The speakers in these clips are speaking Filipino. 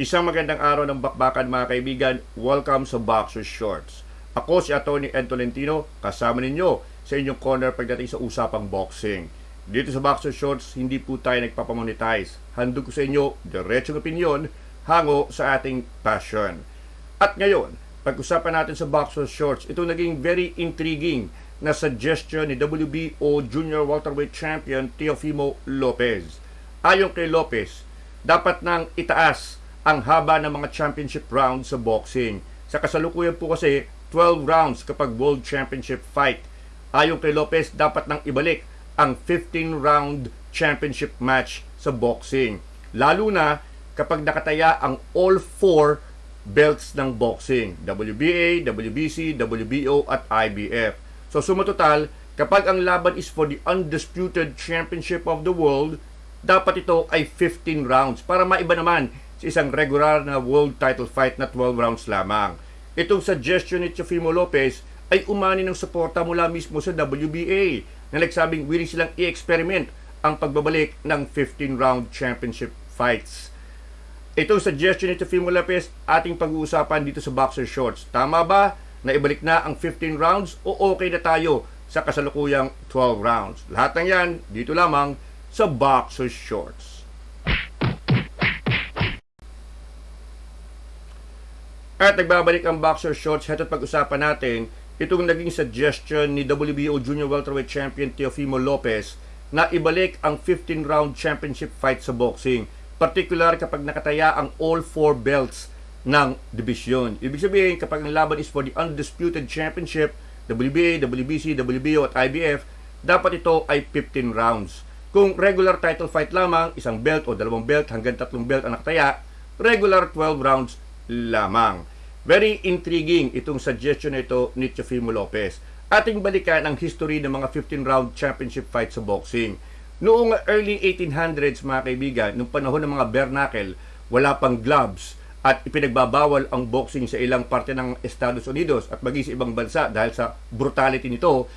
Isang magandang araw ng bakbakan mga kaibigan. Welcome sa Boxer Shorts. Ako si Atty. Ed Tolentino, kasama ninyo sa inyong corner pagdating sa usapang boxing. Dito sa Boxer Shorts, hindi po tayo nagpapamonetize. Handog ko sa inyo diretsong opinion hango sa ating passion. At ngayon, pag-usapan natin sa Boxer Shorts, ito naging very intriguing na suggestion ni WBO Junior Welterweight Champion Teofimo Lopez. Ayon kay Lopez, dapat nang itaas ang haba ng mga championship rounds sa boxing. Sa kasalukuyan po kasi, 12 rounds kapag World Championship fight. Ayon kay Lopez, dapat nang ibalik ang 15-round championship match sa boxing. Lalo na kapag nakataya ang all four belts ng boxing. WBA, WBC, WBO at IBF. So sumatotal, kapag ang laban is for the undisputed championship of the world, dapat ito ay 15 rounds para maiba naman sa isang regular na world title fight na 12 rounds lamang. Itong suggestion ni Chofimo Lopez ay umani ng suporta mula mismo sa WBA na nagsabing willing silang i-experiment ang pagbabalik ng 15-round championship fights. Itong suggestion ni Chofimo Lopez ating pag-uusapan dito sa Boxer Shorts. Tama ba na ibalik na ang 15 rounds o okay na tayo sa kasalukuyang 12 rounds? Lahat ng yan dito lamang sa Boxer Shorts. At nagbabalik ang Boxer Shorts. Heto pag-usapan natin itong naging suggestion ni WBO Junior Welterweight Champion Teofimo Lopez na ibalik ang 15-round championship fight sa boxing. Particular kapag nakataya ang all four belts ng division. Ibig sabihin, kapag ang laban is for the undisputed championship, WBA, WBC, WBO at IBF, dapat ito ay 15 rounds. Kung regular title fight lamang, isang belt o dalawang belt hanggang tatlong belt ang nakataya, regular 12 rounds lamang. Very intriguing itong suggestion na ito ni Chofimo Lopez. Ating balikan ang history ng mga 15-round championship fights sa boxing. Noong early 1800s, mga kaibigan, nung panahon ng mga bare knuckle, wala pang gloves at ipinagbabawal ang boxing sa ilang parte ng Estados Unidos at maging sa ibang bansa dahil sa brutality nito,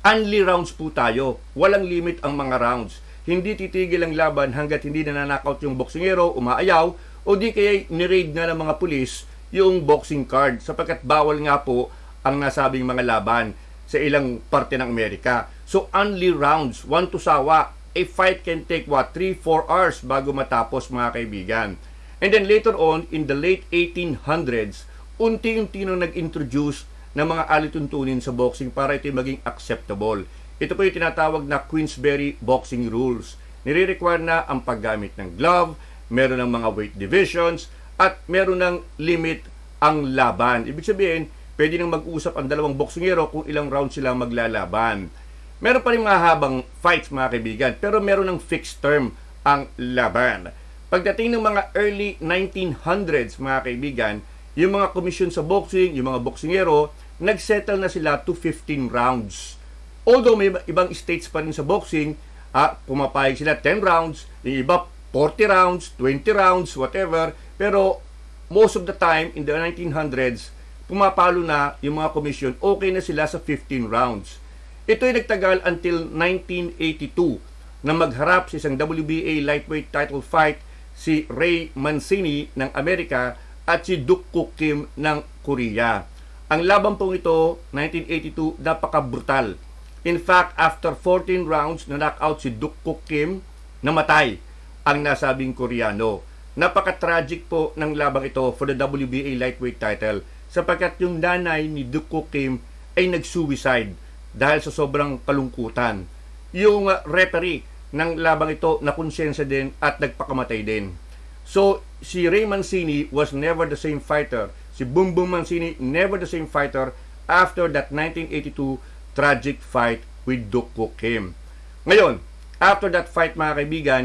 only rounds po tayo. Walang limit ang mga rounds. Hindi titigil ang laban hanggat hindi nananakaut yung boksingero, umaayaw, o di kaya niraid na ng mga pulis yung boxing card sapagkat bawal nga po ang nasabing mga laban sa ilang parte ng Amerika. So only rounds, one to sawa. A fight can take what, 3-4 hours bago matapos mga kaibigan. And then later on, in the late 1800s, unti-unti nang nag-introduce ng mga alituntunin sa boxing para ito maging acceptable. Ito po yung tinatawag na Queensberry Boxing Rules. Nire-require na ang paggamit ng glove, meron ng mga weight divisions, at meron ng limit ang laban. Ibig sabihin, pwede nang mag-usap ang dalawang boksingero kung ilang rounds sila maglalaban. Meron pa rin mga habang fights mga kaibigan, pero meron ng fixed term ang laban. Pagdating ng mga early 1900s mga kaibigan, yung mga komisyon sa boxing, yung mga boksingero, nagsettle na sila to 15 rounds. Although may ibang states pa rin sa boxing, ah, pumapayag sila 10 rounds, yung iba 40 rounds, 20 rounds, whatever. Pero most of the time in the 1900s, pumapalo na yung mga komisyon, okay na sila sa 15 rounds. Ito ay nagtagal until 1982 na magharap sa isang WBA lightweight title fight si Ray Mancini ng Amerika at si Duk Kuk Kim ng Korea. Ang laban pong ito, 1982, napaka-brutal. In fact, after 14 rounds na knockout si Duk Kuk Kim, namatay ang nasabing Koreano. Napaka-tragic po ng labang ito for the WBA lightweight title sapagkat yung nanay ni Duk Kuk Kim ay nag-suicide dahil sa sobrang kalungkutan. Yung uh, referee ng labang ito na konsensya din at nagpakamatay din. So, si Ray Mancini was never the same fighter. Si Boom Boom Mancini never the same fighter after that 1982 tragic fight with Duk Kuk Kim. Ngayon, after that fight mga kaibigan,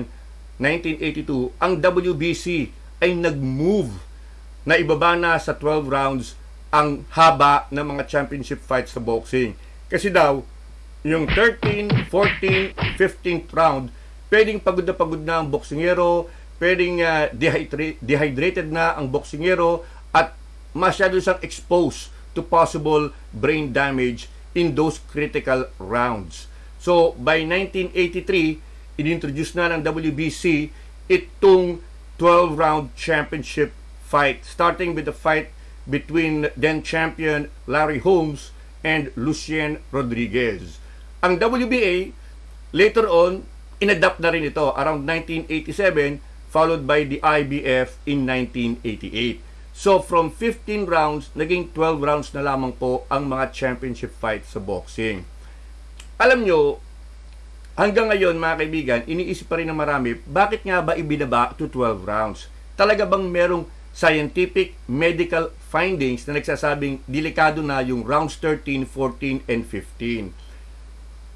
1982, ang WBC ay nag-move na ibaba na sa 12 rounds ang haba ng mga championship fights sa boxing. Kasi daw, yung 13, 14, 15th round, pwedeng pagod na pagod na ang boksingero, pwedeng uh, dehydra- dehydrated na ang boksingero, at masyado siyang exposed to possible brain damage in those critical rounds. So, by 1983, inintroduce na ng WBC itong 12-round championship fight, starting with the fight between then champion Larry Holmes and Lucien Rodriguez. Ang WBA, later on, inadapt na rin ito around 1987, followed by the IBF in 1988. So from 15 rounds, naging 12 rounds na lamang po ang mga championship fights sa boxing. Alam nyo, hanggang ngayon mga kaibigan, iniisip pa rin ng marami, bakit nga ba ibinaba to 12 rounds? Talaga bang merong scientific medical findings na nagsasabing delikado na yung rounds 13, 14, and 15?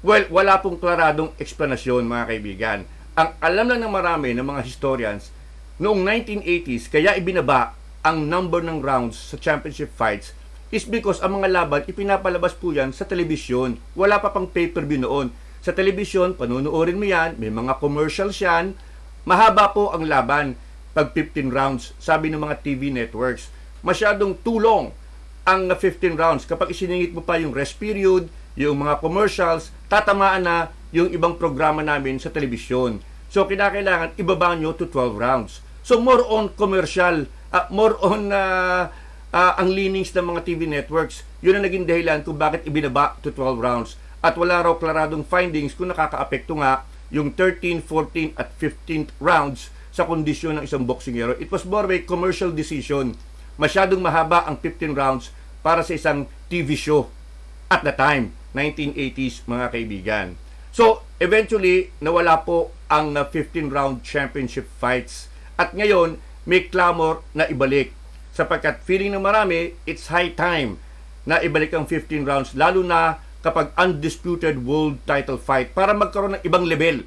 Well, wala pong klaradong eksplanasyon mga kaibigan. Ang alam lang ng marami ng mga historians, noong 1980s, kaya ibinaba ang number ng rounds sa championship fights is because ang mga laban, ipinapalabas po yan sa telebisyon. Wala pa pang pay-per-view noon. Sa telebisyon, panunuorin mo yan, may mga commercials yan, mahaba po ang laban pag 15 rounds, sabi ng mga TV networks. Masyadong tulong ang 15 rounds. Kapag isiningit mo pa yung rest period, yung mga commercials, tatamaan na yung ibang programa namin sa telebisyon. So, kinakailangan ibaba nyo to 12 rounds. So, more on commercial, uh, more on uh, uh, ang leanings ng mga TV networks. Yun ang naging dahilan kung bakit ibinaba to 12 rounds. At wala raw klaradong findings kung nakakaapekto nga yung 13, 14 at 15th rounds sa kondisyon ng isang boksingero. It was more of a commercial decision. Masyadong mahaba ang 15 rounds para sa isang TV show at the time, 1980s mga kaibigan. So, eventually, nawala po ang 15-round championship fights. At ngayon, may clamor na ibalik. Sapagkat feeling ng marami, it's high time na ibalik ang 15 rounds, lalo na kapag undisputed world title fight para magkaroon ng ibang level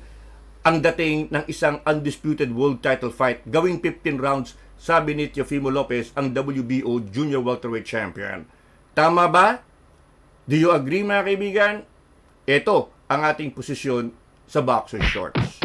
ang dating ng isang undisputed world title fight gawing 15 rounds sabi ni Teofimo Lopez ang WBO Junior Welterweight Champion. Tama ba? Do you agree mga kaibigan? Ito ang ating posisyon sa boxer shorts.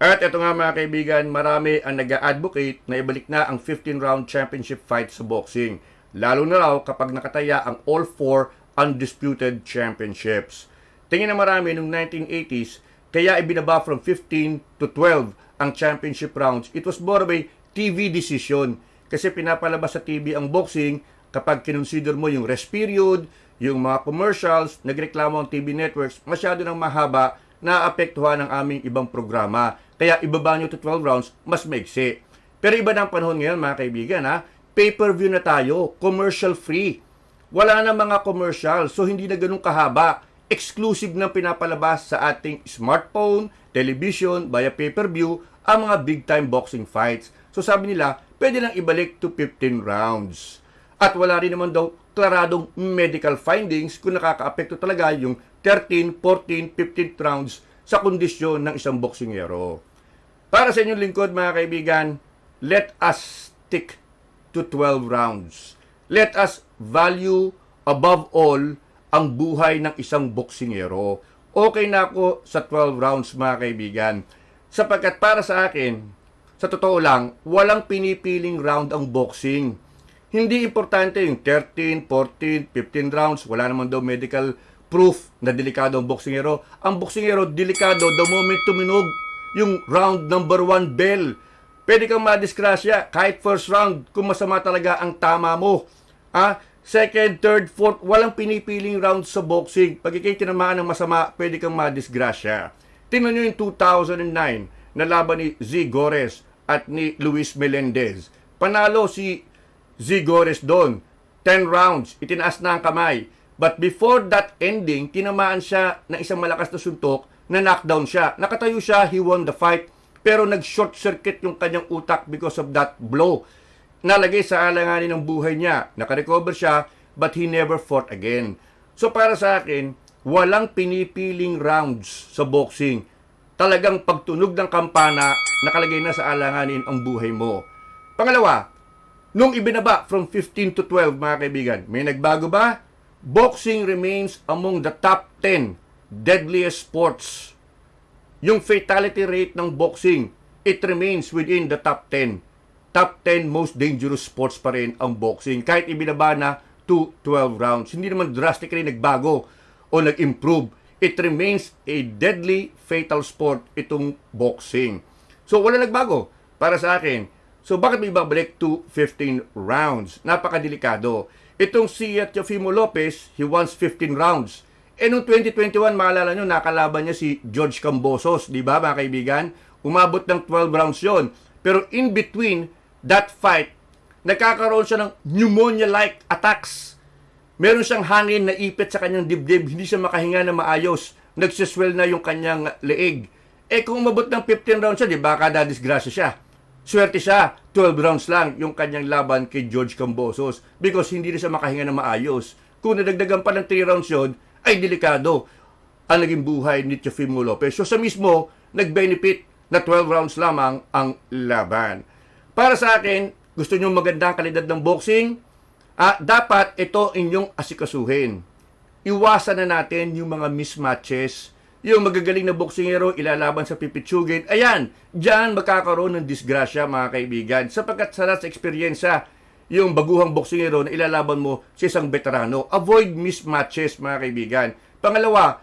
At ito nga mga kaibigan, marami ang nag-advocate na ibalik na ang 15-round championship fight sa boxing. Lalo na raw kapag nakataya ang all four undisputed championships. Tingin na marami noong 1980s, kaya ibinaba from 15 to 12 ang championship rounds. It was more of a TV decision kasi pinapalabas sa TV ang boxing kapag kinonsider mo yung rest period, yung mga commercials, nagreklamo ang TV networks, masyado nang mahaba na apektuhan ng aming ibang programa. Kaya ibaba nyo to 12 rounds, mas maigsi. Pero iba na ang panahon ngayon mga kaibigan ha. Pay-per-view na tayo, commercial free. Wala na mga commercial, so hindi na ganun kahaba. Exclusive na pinapalabas sa ating smartphone, television, via pay-per-view, ang mga big-time boxing fights. So sabi nila, pwede lang ibalik to 15 rounds. At wala rin naman daw klaradong medical findings kung nakakaapekto talaga yung 13, 14, 15 rounds sa kondisyon ng isang boksingero. Para sa inyong lingkod mga kaibigan, let us stick to 12 rounds. Let us value above all ang buhay ng isang boksingero. Okay na ako sa 12 rounds mga kaibigan. Sapagkat para sa akin, sa totoo lang, walang pinipiling round ang boxing. Hindi importante yung 13, 14, 15 rounds. Wala naman daw medical proof na delikado ang boksingero. Ang boksingero, delikado the moment tuminog yung round number 1 bell. Pwede kang madisgrasya kahit first round kung masama talaga ang tama mo. Ah, second, third, fourth, walang pinipiling round sa boxing. Pag ikay tinamaan ng masama, pwede kang madisgrasya. Tingnan nyo yung 2009 na laban ni Z. Gores at ni Luis Melendez. Panalo si Z. Gores doon. 10 rounds, itinaas na ang kamay. But before that ending, tinamaan siya ng isang malakas na suntok na knockdown siya. Nakatayo siya, he won the fight. Pero nag-short circuit yung kanyang utak because of that blow. Nalagay sa alanganin ng buhay niya. Nakarecover siya, but he never fought again. So para sa akin, walang pinipiling rounds sa boxing. Talagang pagtunog ng kampana, nakalagay na sa alanganin ang buhay mo. Pangalawa, nung ibinaba from 15 to 12 mga kaibigan, may nagbago ba? Boxing remains among the top 10 deadliest sports. Yung fatality rate ng boxing, it remains within the top 10. Top 10 most dangerous sports pa rin ang boxing. Kahit ibinaba na to 12 rounds. Hindi naman drastically nagbago o nag-improve. It remains a deadly fatal sport itong boxing. So wala nagbago. para sa akin. So bakit may babalik to 15 rounds? Napakadelikado. Itong si Teofimo Lopez, he wants 15 rounds. Eh noong 2021, maalala nyo, nakalaban niya si George Cambosos, di ba mga kaibigan? Umabot ng 12 rounds yon. Pero in between that fight, nagkakaroon siya ng pneumonia-like attacks. Meron siyang hangin na ipit sa kanyang dibdib, hindi siya makahinga na maayos. Nagsiswell na yung kanyang leeg. Eh kung umabot ng 15 rounds siya, di ba kada disgrasya siya. Swerte siya, 12 rounds lang yung kanyang laban kay George Cambosos because hindi na siya makahinga na maayos. Kung nadagdagan pa ng 3 rounds yun, ay delikado ang naging buhay ni Teofimo Lopez. So sa mismo, nag-benefit na 12 rounds lamang ang laban. Para sa akin, gusto nyo magandang kalidad ng boxing, ah, dapat ito inyong asikasuhin. Iwasan na natin yung mga mismatches, yung magagaling na boksingero ilalaban sa pipitsugin. Ayan, dyan magkakaroon ng disgrasya mga kaibigan. Sapagkat sa sa eksperyensya, yung baguhang boksingero na ilalaban mo sa isang veterano. Avoid mismatches mga kaibigan. Pangalawa,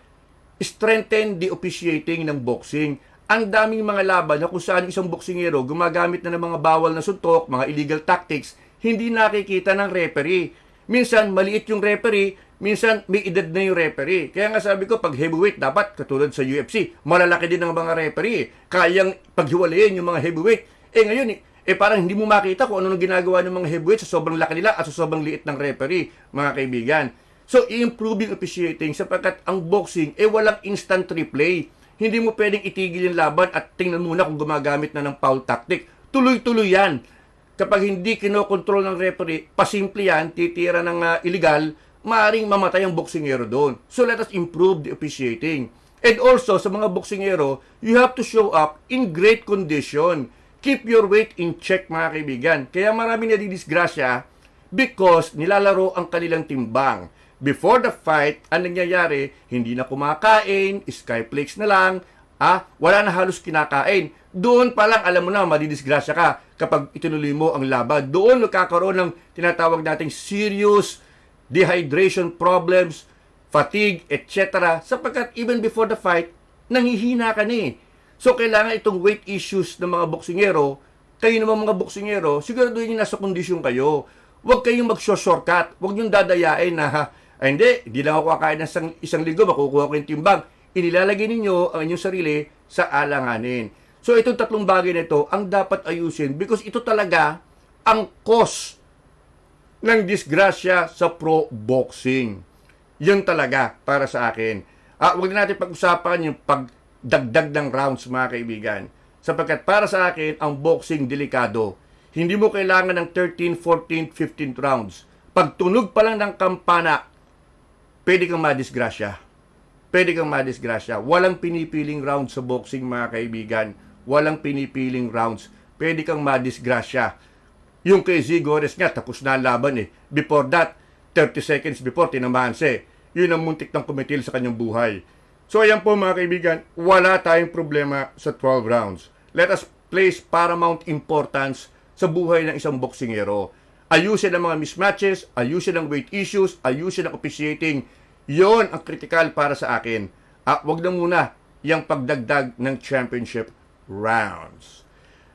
strengthen the officiating ng boxing. Ang daming mga laban na kung saan isang boksingero gumagamit na ng mga bawal na suntok, mga illegal tactics, hindi nakikita ng referee. Minsan, maliit yung referee, minsan may edad na yung referee. Kaya nga sabi ko, pag heavyweight, dapat katulad sa UFC, malalaki din ang mga referee. Kayang paghiwalayin yung mga heavyweight. Eh ngayon, eh, parang hindi mo makita kung ano nang ginagawa ng mga heavyweight sa sobrang laki nila at sa sobrang liit ng referee, mga kaibigan. So, i-improving officiating sapagkat ang boxing, eh walang instant replay. Hindi mo pwedeng itigil yung laban at tingnan muna kung gumagamit na ng foul tactic. Tuloy-tuloy yan. Kapag hindi kinokontrol ng referee, pasimple yan, titira ng ah, illegal, maaring mamatay ang boksingero doon. So let us improve the officiating. And also, sa mga boksingero, you have to show up in great condition. Keep your weight in check, mga kaibigan. Kaya marami na disgrasya because nilalaro ang kanilang timbang. Before the fight, ang nangyayari, hindi na kumakain, skyflakes na lang, ah, wala na halos kinakain. Doon pa lang, alam mo na, madidisgrasya ka kapag itinuloy mo ang laban. Doon magkakaroon ng tinatawag nating serious dehydration problems, fatigue, etc. Sapagkat even before the fight, nanghihina ka na eh. So, kailangan itong weight issues ng mga boksingero, kayo naman mga boksingero, siguraduhin nyo nasa kondisyon kayo. Huwag kayong mag-shortcut. Huwag nyo dadayain na, ha, ay hindi, hindi lang ako kakain ng isang, isang linggo, makukuha ko yung timbang. Inilalagay ninyo ang inyong sarili sa alanganin. So, itong tatlong bagay na ito, ang dapat ayusin because ito talaga ang cause ng disgrasya sa pro boxing. Yun talaga para sa akin. Ah, wag na natin pag-usapan yung pagdagdag ng rounds mga kaibigan. Sapagkat para sa akin, ang boxing delikado. Hindi mo kailangan ng 13, 14, 15 rounds. Pag tunog pa lang ng kampana, pwede kang madisgrasya. Pwede kang madisgrasya. Walang pinipiling rounds sa boxing mga kaibigan. Walang pinipiling rounds. Pwede kang madisgrasya. Yung kay Zigores nga, tapos na ang laban eh. Before that, 30 seconds before, tinamahan siya eh. Yun ang muntik ng kumitil sa kanyang buhay. So ayan po mga kaibigan, wala tayong problema sa 12 rounds. Let us place paramount importance sa buhay ng isang boksingero. Ayusin ang mga mismatches, ayusin ang weight issues, ayusin ang officiating. Yon ang critical para sa akin. At wag na muna yung pagdagdag ng championship rounds.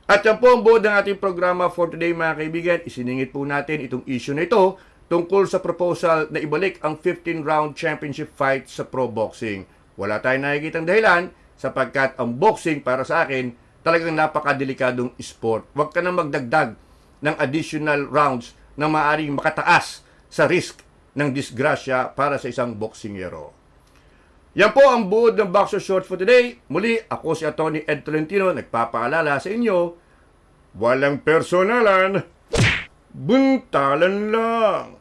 At yan po ang buod ng ating programa for today mga kaibigan. Isiningit po natin itong issue na ito tungkol sa proposal na ibalik ang 15-round championship fight sa pro boxing. Wala tayong nakikitang dahilan sapagkat ang boxing para sa akin talagang napakadelikadong sport. Huwag ka na magdagdag ng additional rounds na maaaring makataas sa risk ng disgrasya para sa isang boksingero. Yan po ang buod ng Boxer Shorts for today. Muli, ako si Atty. Ed Tolentino, nagpapaalala sa inyo, walang personalan, buntalan lang.